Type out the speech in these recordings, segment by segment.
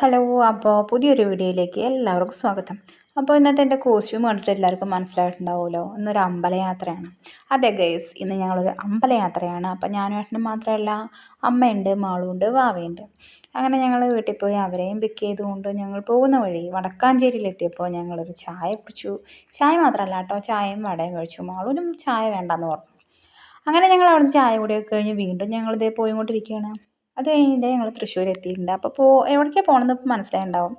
Hello അപ്പോൾ പുതിയൊരു വീഡിയോയിലേക്ക് എല്ലാവർക്കും സ്വാഗതം. അപ്പോൾ ഇന്നത്തെ എന്റെ കോസ്റ്റ്യൂം കണ്ടിട്ട് എല്ലാവർക്കും മനസ്സിലായിട്ടുണ്ടാവുമല്ലോ. ഇന്നൊരു അമ്പലയാത്രയാണ് അതെ ഗൈസ് ഇന്ന് ഞങ്ങളൊരു അമ്പലയാത്രയാണ് അപ്പോൾ ഞാനും ഏട്ടനും മാത്രമല്ല അമ്മയുണ്ട് മാളുണ്ട് വാവയുണ്ട്. അങ്ങനെ ഞങ്ങൾ വീട്ടിൽ പോയി അവരെയും പിക്ക് ചെയ്തുകൊണ്ട് ഞങ്ങൾ പോകുന്ന വഴി വടക്കാഞ്ചേരിയിലെത്തിയപ്പോൾ ഞങ്ങളൊരു ചായ കുടിച്ചു. ചായ മാത്രമല്ല കേട്ടോ ചായയും വടയും കഴിച്ചു. മാളൂനും ചായ വേണ്ടെന്ന് പറഞ്ഞു. അങ്ങനെ ഞങ്ങൾ അവിടുന്ന് ചായ കൂടിയൊക്കെ കഴിഞ്ഞ് വീണ്ടും ഞങ്ങളിതേ പോയിക്കൊണ്ടിരിക്കുകയാണ്. അത് കഴിഞ്ഞിട്ട് ഞങ്ങൾ തൃശ്ശൂർ എത്തിയിട്ടുണ്ട്. അപ്പോൾ പോ എവിടേക്കാണ് പോകണമെന്ന് ഇപ്പോൾ മനസ്സിലായിട്ടുണ്ടാവും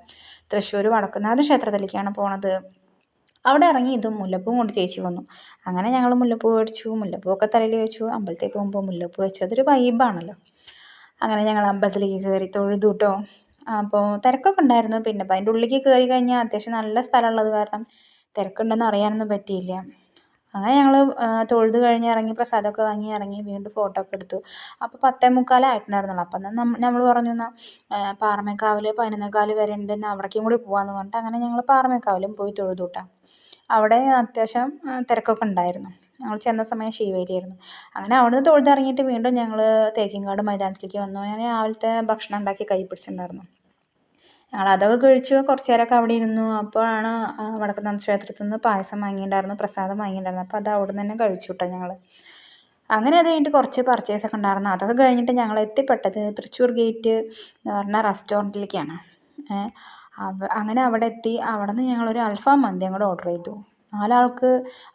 തൃശ്ശൂർ വടക്കുന്നാഥ ക്ഷേത്രത്തിലേക്കാണ് പോണത്. അവിടെ ഇറങ്ങി ഇതും മുല്ലപ്പൂവും കൊണ്ട് ചേച്ചി വന്നു. അങ്ങനെ ഞങ്ങൾ മുല്ലപ്പൂ മേടിച്ചു മുല്ലപ്പൂവൊക്കെ തലയിൽ വെച്ചു. അമ്പലത്തിൽ പോകുമ്പോൾ മുല്ലപ്പൂ വെച്ചു അതൊരു വൈബാണല്ലോ. അങ്ങനെ ഞങ്ങൾ അമ്പലത്തിലേക്ക് കയറി തൊഴുതു കേട്ടോ അപ്പോൾ തിരക്കൊക്കെ ഉണ്ടായിരുന്നു. പിന്നെ അപ്പോൾ അതിന്റെ ഉള്ളിലേക്ക് കയറി കഴിഞ്ഞാൽ അത്യാവശ്യം നല്ല സ്ഥലമുള്ളത് കാരണം തിരക്കുണ്ടെന്ന് അറിയാനൊന്നും പറ്റിയില്ല. അങ്ങനെ ഞങ്ങൾ തൊഴുത് കഴിഞ്ഞ് ഇറങ്ങി പ്രസാദമൊക്കെ വാങ്ങി ഇറങ്ങി വീണ്ടും ഫോട്ടോ ഒക്കെ എടുത്തു. അപ്പോൾ പത്തേ മുക്കാലായിട്ടുണ്ടായിരുന്നുള്ളൂ അപ്പം എന്നാൽ നമ്മൾ പറഞ്ഞു എന്നാൽ പാറമേക്കാവിൽ പതിനൊന്നേകാൽ വരെ ഉണ്ട് എന്നാൽ അവിടേക്കും കൂടി പോകാമെന്ന് പറഞ്ഞിട്ട് അങ്ങനെ ഞങ്ങൾ പാറമേക്കാവിലും പോയി തൊഴുതു കേട്ടോ അവിടെ അത്യാവശ്യം തിരക്കൊക്കെ ഉണ്ടായിരുന്നു. ഞങ്ങൾ ചെന്ന സമയം ശിവേരിയായിരുന്നു. അങ്ങനെ അവിടെ നിന്ന് തൊഴുതിറങ്ങിയിട്ട് വീണ്ടും ഞങ്ങൾ തേക്കിൻകാട് മൈതാനത്തിലേക്ക് വന്നു. ഞാൻ രാവിലത്തെ ഭക്ഷണം ഉണ്ടാക്കി കൈ പിടിച്ചിട്ടുണ്ടായിരുന്നു. ഞങ്ങൾ അതൊക്കെ കഴിച്ചു. കുറച്ച് നേരമൊക്കെ അവിടെ ഇരുന്നു. അപ്പോഴാണ് വടക്കുന്നാഥ ക്ഷേത്രത്തിൽ നിന്ന് പായസം വാങ്ങിയിട്ടുണ്ടായിരുന്നു പ്രസാദം വാങ്ങിയിട്ടുണ്ടായിരുന്നു. അപ്പോൾ അത് അവിടെ നിന്ന് തന്നെ കഴിച്ചു കേട്ടോ ഞങ്ങൾ അങ്ങനെ അത് കഴിഞ്ഞിട്ട് കുറച്ച് പർച്ചേസ് ഒക്കെ ഉണ്ടായിരുന്നു. അതൊക്കെ കഴിഞ്ഞിട്ട് ഞങ്ങൾ എത്തിപ്പെട്ടത് തൃശ്ശൂർ ഗേറ്റ് എന്ന് പറഞ്ഞ റെസ്റ്റോറന്റിലേക്കാണ് അങ്ങനെ അവിടെ എത്തി. അവിടെ നിന്ന് ഞങ്ങളൊരു അൽഫാം മന്തി അങ്ങോട്ട് ഓർഡർ ചെയ്തു. നാലാൾക്ക്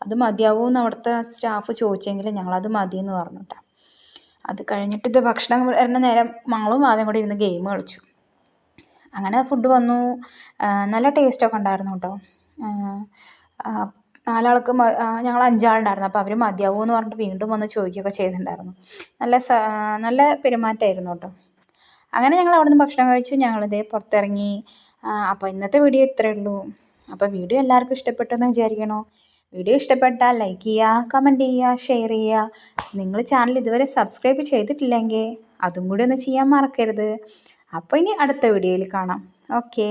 അത് മതിയാവുമെന്ന് അവിടുത്തെ സ്റ്റാഫ് ചോദിച്ചെങ്കിലും ഞങ്ങളത് മതിയെന്ന് പറഞ്ഞു കേട്ടോ അത് കഴിഞ്ഞിട്ട് ഇത് ഭക്ഷണം വരുന്ന നേരം മങ്ങളും ആദ്യം കൂടി ഇരുന്ന് ഗെയിം കളിച്ചു. അങ്ങനെ ഫുഡ് വന്നു. നല്ല ടേസ്റ്റൊക്കെ ഉണ്ടായിരുന്നു കേട്ടോ നാലാൾക്ക് ഞങ്ങൾ അഞ്ചാളുണ്ടായിരുന്നു. അപ്പോൾ അവർ മതിയാവുമോ എന്ന് പറഞ്ഞിട്ട് വീണ്ടും വന്ന് ചോദിക്കുകയൊക്കെ ചെയ്തിട്ടുണ്ടായിരുന്നു. നല്ല നല്ല പെരുമാറ്റമായിരുന്നു കേട്ടോ അങ്ങനെ ഞങ്ങൾ അവിടെ നിന്ന് ഭക്ഷണം കഴിച്ചു. ഞങ്ങളിതേ പുറത്തിറങ്ങി. അപ്പോൾ ഇന്നത്തെ വീഡിയോ ഇത്രയേ ഉള്ളൂ. അപ്പോൾ വീഡിയോ എല്ലാവർക്കും ഇഷ്ടപ്പെട്ടെന്ന് വിചാരിക്കണോ? വീഡിയോ ഇഷ്ടപ്പെട്ടാൽ ലൈക്ക് ചെയ്യുക കമന്റ് ചെയ്യുക ഷെയർ ചെയ്യുക. നിങ്ങൾ ചാനൽ ഇതുവരെ സബ്സ്ക്രൈബ് ചെയ്തിട്ടില്ലെങ്കിൽ അതും കൂടി ഒന്ന് ചെയ്യാൻ മറക്കരുത്. അപ്പോൾ ഇനി അടുത്ത വീഡിയോയിൽ കാണാം. ഓക്കേ